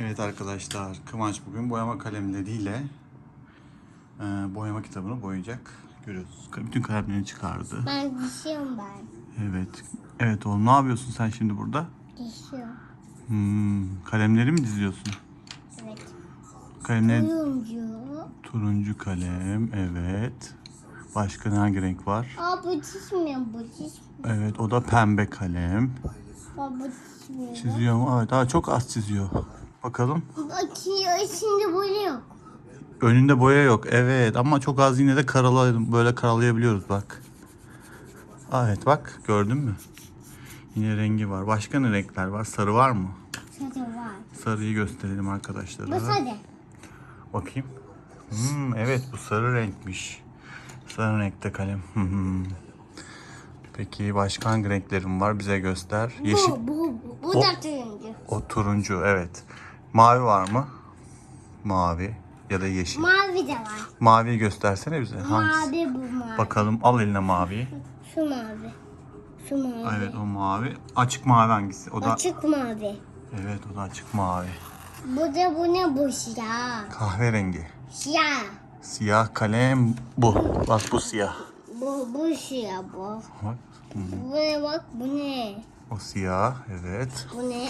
Evet arkadaşlar, Kıvanç bugün boyama kalemleriyle e, boyama kitabını boyayacak. Görüyoruz. Bütün kalemlerini çıkardı. Ben düşüyorum ben. Evet. Evet oğlum ne yapıyorsun sen şimdi burada? Düşüyorum. Hmm, kalemleri mi diziyorsun? Evet. Kalemlerin Oyuncu. turuncu kalem, evet. Başka ne hangi renk var? Aa bu çizmiyor bu çizmiyor. Evet o da pembe kalem. Aa bu çizmiyor. Çiziyor mu? Evet daha çok az çiziyor. Bakalım. Bakıyor içinde böyle yok. Önünde boya yok. Evet ama çok az yine de karala böyle karalayabiliyoruz bak. Aa, Evet bak gördün mü? Yine rengi var. Başka ne renkler var? Sarı var mı? Sadece var. Sarıyı gösterelim Bu arkadaşlara. sade. Bakayım. Hmm, evet bu sarı renkmiş. Sarı renkte kalem. Peki başka hangi renklerim var? Bize göster. Yeşil. Bu, bu, bu. Bu O- da turuncu. O turuncu evet. Mavi var mı? Mavi ya da yeşil. Mavi de var. Maviyi göstersene bize. Hangisi? Mavi bu mavi. Bakalım al eline maviyi. Şu mavi. Şu mavi. Evet o mavi. Açık mavi hangisi? O da Açık mavi. evet o da açık mavi. Bu da bu ne bu siyah. Kahverengi. Siyah. Siyah kalem bu. Bak bu siyah. Bu, bu siyah bu. Bak. Bu ne bak bu ne? O siyah evet. Bu ne?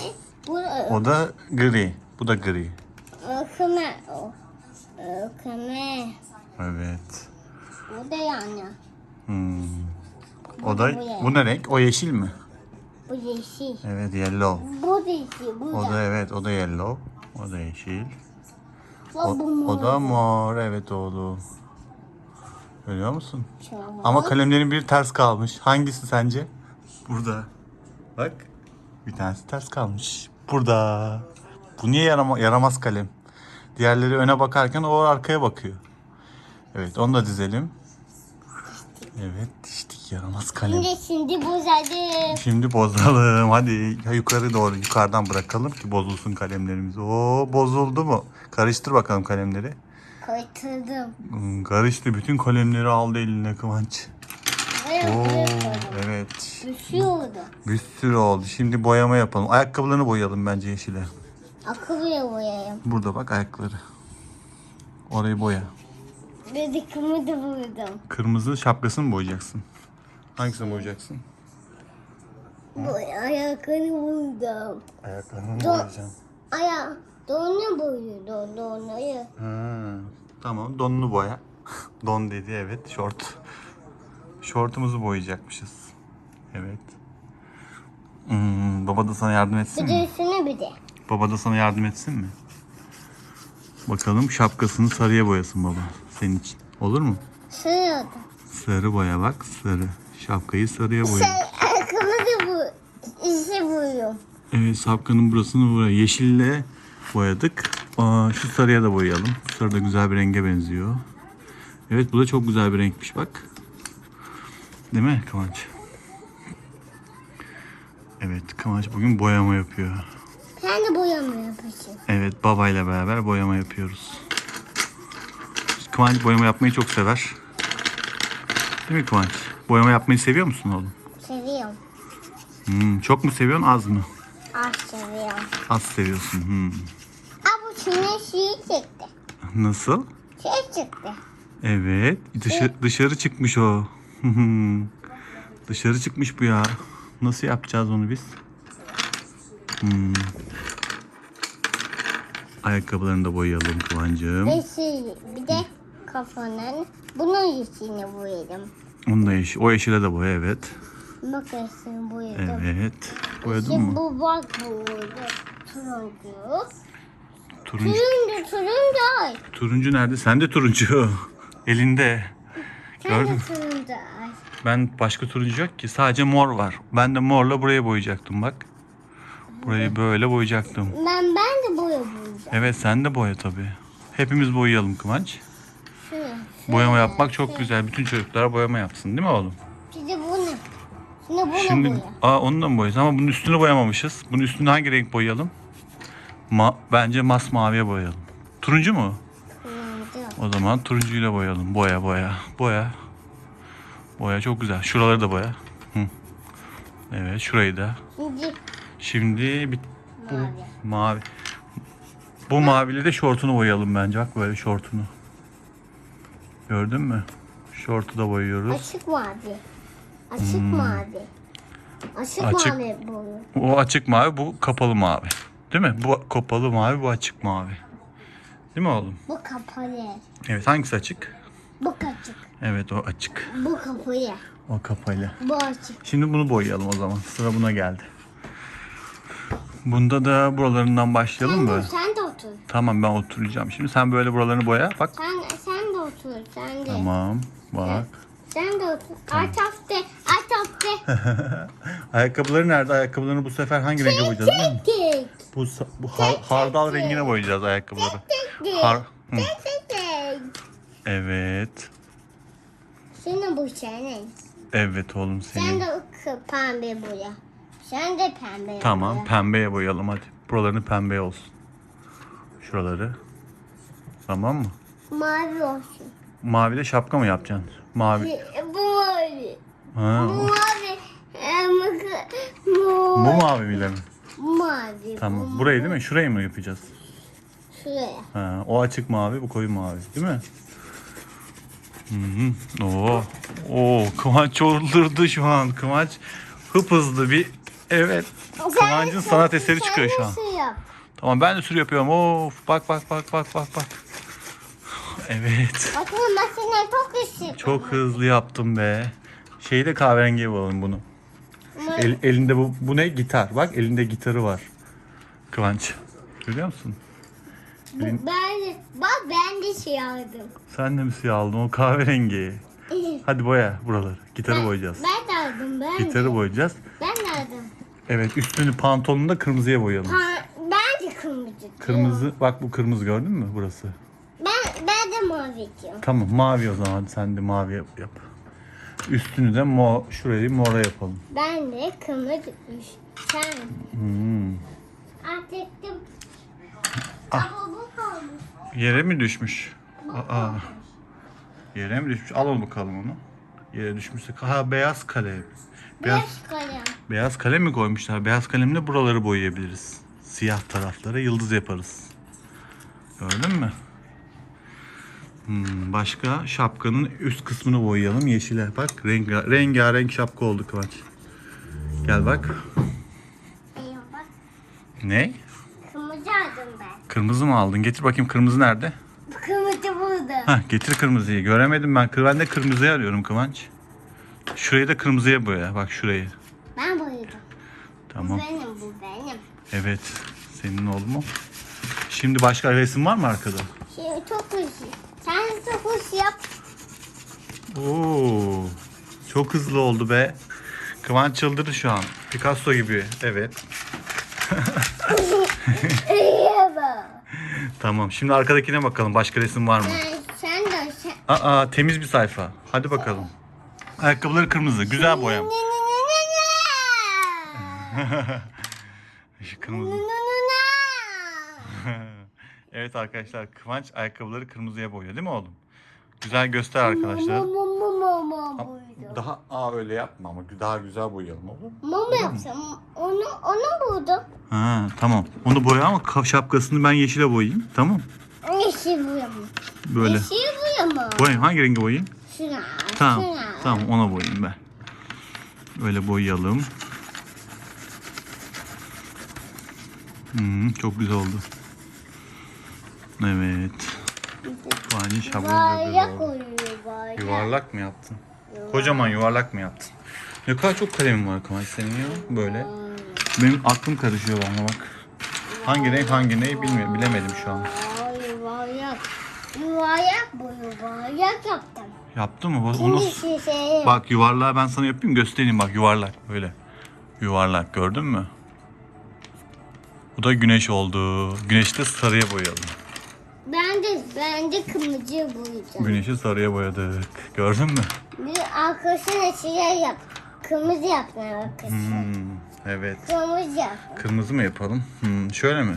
Bu O da gri. Bu da gri. ıkme. O. Ikme. Evet. Bu da yani. Hmm. O da bu ne renk? O yeşil mi? Bu yeşil. Evet yellow. Bu da yeşil. Bu O da. da evet o da yellow. O da yeşil. O, o da mor evet oğlum. Görüyor musun? Çok. Ama kalemlerin biri ters kalmış. Hangisi sence? Burada. Bak. Bir tanesi ters kalmış. Burada. Bu niye yarama, yaramaz kalem? Diğerleri öne bakarken o arkaya bakıyor. Evet onu da dizelim. Evet diştik yaramaz kalem. Şimdi şimdi zaten. Şimdi bozalım. Hadi ya yukarı doğru yukarıdan bırakalım ki bozulsun kalemlerimiz. Oo bozuldu mu? Karıştır bakalım kalemleri. Koytırdım. Hmm, Karıştı. Bütün kalemleri aldı eline Kıvanç. Böyle Oo, böyle koydum. evet. Düşüyordu. Bir sürü oldu. Şimdi boyama yapalım. Ayakkabılarını boyayalım bence yeşile. Akıllıya boyayayım. Burada bak ayakları. Orayı boya. Dedikimi de buldum. Kırmızı şapkasını mı boyayacaksın? Hangisini boyayacaksın? Bu ayakını buldum. Ayaklarını mı Do- boyayacaksın? Aya donu boyu don donuyu. Ha, tamam donunu boya. Don dedi evet şort. Şortumuzu boyayacakmışız. Evet. Hmm, baba da sana yardım etsin mi? üstüne bir de. Baba da sana yardım etsin mi? Bakalım şapkasını sarıya boyasın baba senin için. Olur mu? Sığıyordu. Sarı boya bak sarı. Şapkayı sarıya boya. Ayakkabı da bu. İşi buyum. Evet şapkanın burasını buraya yeşille boyadık. Aa, şu sarıya da boyayalım. Sarı da güzel bir renge benziyor. Evet bu da çok güzel bir renkmiş bak. Değil mi Kıvanç? Evet Kıvanç bugün boyama yapıyor. Sen de yapıyorsun. Evet babayla beraber boyama yapıyoruz. Kıvanç boyama yapmayı çok sever. Değil mi Kıvanç? Boyama yapmayı seviyor musun oğlum? Seviyorum. Hmm, çok mu seviyorsun az mı? Az seviyorum. Az seviyorsun. Hmm. Aa bu çine şey çıktı. Nasıl? Şey çıktı. Evet. Dışarı, dışarı çıkmış o. dışarı çıkmış bu ya. Nasıl yapacağız onu biz? Hmm. Ayakkabılarını da boyayalım Kıvancığım. Ve şey bir de kafanın bunun yeşilini boyadım. Onu da yeşil. O yeşile de boya evet. Bak yeşilini boyadım. Evet. Boyadın Şimdi mı? bu bak burada turuncu. Turuncu. Turuncu turuncu. Turuncu nerede? Sen de turuncu. Elinde. Sen Gördün de mü? turuncu ay. Ben başka turuncu yok ki. Sadece mor var. Ben de morla buraya boyayacaktım bak. Burayı böyle boyayacaktım. Ben ben de boya buldum. Evet sen de boya tabii. Hepimiz boyayalım Kıvanç. Boyama yapmak çok güzel. Bütün çocuklar boyama yapsın değil mi oğlum? Bir de bunu. Şimdi bunu Şimdi boya. aa onu da mı boyayacağız? Ama bunun üstünü boyamamışız. Bunun üstünü hangi renk boyayalım? Ma bence masmaviye boyayalım. Turuncu mu? Turuncu. O zaman turuncuyla boyayalım. Boya boya. Boya. Boya çok güzel. Şuraları da boya. Hı. Evet şurayı da. Şimdi Şimdi bu mavi. mavi. Bu maviyle de şortunu boyayalım bence. Bak böyle şortunu. Gördün mü? Şortu da boyuyoruz. Açık mavi. Açık mavi. Açık, Hmm. Açık. mavi bu. O açık mavi, bu kapalı mavi. Değil mi? Bu kapalı mavi, bu açık mavi. Değil mi oğlum? Bu kapalı. Evet hangisi açık? Bu açık. Evet o açık. Bu kapalı. O kapalı. Bu açık. Şimdi bunu boyayalım o zaman. Sıra buna geldi. Bunda da buralarından başlayalım Sen mı? sen. Tamam ben oturacağım. Şimdi sen böyle buralarını boya. Bak. Sen, sen de otur. Sen de. Tamam. Bak. Sen de otur. Aç hafta. Aç hafta. Ayakkabıları nerede? Ayakkabılarını bu sefer hangi renge boyayacağız mi? Tek. Bu, bu har- hardal rengine boyayacağız ayakkabıları. Tek. Har. Tek tek tek. Evet. Senin bu senin. Evet oğlum Sen senin. de ıkı pembe boya. Sen de pembe Tamam boya. pembeye boyayalım hadi. Buralarını pembe olsun. Şuraları. Tamam mı? Mavi olsun. Mavi de şapka mı yapacaksın? Mavi. Bu mavi. Ha, Bu mavi. Em, Bu, bu mavi bile mi? bu mavi. Tamam. Bu- Burayı değil mi? Şurayı mı yapacağız? Şuraya. Ha, o açık mavi, bu koyu mavi. Değil mi? Hı hı. Oo. Oo, Kıvanç çıldırdı şu an. Kıvanç hıp hızlı bir evet. Kıvanç'ın Sen- sanat eseri çıkıyor şu an. yap? Tamam ben de sürü yapıyorum. Of bak bak bak bak bak bak. Evet. Bakın makine çok ışık. Çok hızlı yaptım be. Şeyi de kahverengi yapalım bunu. El- elinde bu bu ne? Gitar. Bak elinde gitarı var. Kıvanç. Görüyor musun? bu- ben bak ben de şey aldım. Sen de mi siyah aldın o kahverengi? Hadi boya buraları. Gitarı boyayacağız. Ben de aldım ben Gitarı de. boyayacağız. Ben de aldım. Evet üstünü pantolonunu da kırmızıya boyayalım. Ben de kırmızı. Bak bu kırmızı gördün mü burası? Ben, ben de mavi diyorum. Tamam mavi o zaman sen de mavi yap. yap. Üstünü de mor, şurayı mora yapalım. Ben de kırmızı. Sen. Hmm. Artık Ah. Ama bu kalmış. Yere mi düşmüş? Aa. Yere mi düşmüş? Al onu bakalım onu. Yere düşmüşse. Ha beyaz kalem. Beyaz, Beş kalem. beyaz kalem mi koymuşlar? Beyaz kalemle buraları boyayabiliriz. Siyah taraflara yıldız yaparız. Gördün mü? Hmm, başka şapkanın üst kısmını boyayalım yeşile. Bak renga, rengarenk şapka oldu Kıvanç. Gel bak. Ne? Kırmızı aldım ben. Kırmızı mı aldın? Getir bakayım kırmızı nerede? Kırmızı burada. Hah getir kırmızıyı. Göremedim ben. Ben de kırmızıyı arıyorum Kıvanç. Şurayı da kırmızıya boya. Bak şurayı. Ben boyadım. Tamam. Bu benim bu benim. Evet. Senin oldu mu? Şimdi başka resim var mı arkada? Şey çok hızlı. Sen hızlı yap. Oo. Çok hızlı oldu be. Kıvanç çıldırdı şu an. Picasso gibi. Evet. Tamam. Şimdi arkadakine bakalım. Başka resim var mı? Sen, de sen. Aa temiz bir sayfa. Hadi bakalım. Ayakkabıları kırmızı. Güzel boyam. Şu kırmızı. Evet arkadaşlar Kıvanç ayakkabıları kırmızıya boyuyor değil mi oğlum? Güzel göster arkadaşlar. Mama mama mama buydu. Daha aa öyle yapma ama daha güzel boyayalım oğlum. Mama yapsam onu onu buldum. Ha tamam. Onu boya ama ka- şapkasını ben yeşile boyayayım. Tamam. Yeşil boyama. Böyle. Yeşil boyama. Boyayayım. Hangi rengi boyayayım? Şuna. Tamam. Şuna. Tamam ona boyayayım ben. Öyle boyayalım. Hmm, çok güzel oldu. Evet. Kıvancın şablonu Yuvarlak böyle oluyor yuvarlak. Yuvarlak mı yaptın? Kocaman yuvarlak mı yaptın? Ne kadar çok kalemin var Kıvanç senin ya böyle. Benim aklım karışıyor bana bak. Hangi renk hangi ne bilmiyorum bilemedim şu an. Yuvarlak. Yuvarlak bu yuvarlak yaptım. Yaptın mı? Onu... bak yuvarlağı ben sana yapayım göstereyim bak yuvarlak böyle. Yuvarlak gördün mü? Bu da güneş oldu. Güneşi de sarıya boyayalım. Ben de ben de kırmızı boyayacağım. Güneşi sarıya boyadık. Gördün mü? Bir arkasına şey yap. Kırmızı yaptım arkasına. Hmm, evet. Kırmızı yaptım. Kırmızı mı yapalım? Hmm, şöyle mi?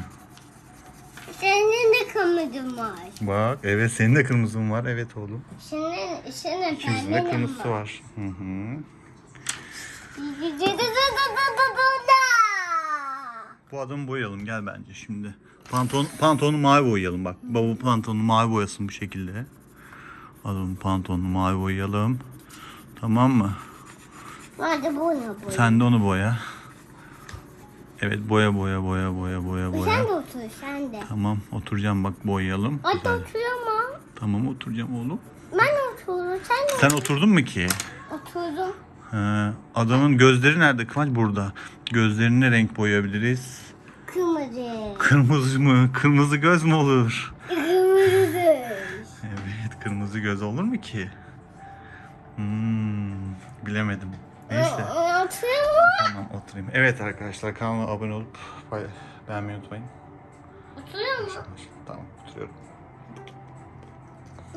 Senin de kırmızı var. Bak evet senin de kırmızın var. Evet oğlum. Senin, senin İkimizin de pembenin kırmızısı var. var. Hı hı. Bu adamı boyayalım gel bence şimdi. Pantolon, pantolonu mavi boyayalım bak. Baba pantolonu mavi boyasın bu şekilde. Adamın pantolonunu mavi boyayalım. Tamam mı? Hadi bunu bu. Sen de onu boya. Evet boya boya boya boya boya Sen boya. de otur sen de. Tamam oturacağım bak boyayalım. Hadi Güzel. oturamam. Tamam oturacağım oğlum. Ben oturdum sen de Sen oturdun mu ki? oturdum. He, adamın gözleri nerede Kıvanç? Burada. Gözlerini ne renk boyayabiliriz? Kırmızı. Kırmızı mı? Kırmızı göz mü olur? Kırmızı. Evet kırmızı göz olur mu ki? Hmm, bilemedim. Neyse. Oturamam. Tamam oturayım. Evet arkadaşlar kanalıma abone olup pay- beğenmeyi unutmayın. Oturamam. Tamam oturuyorum.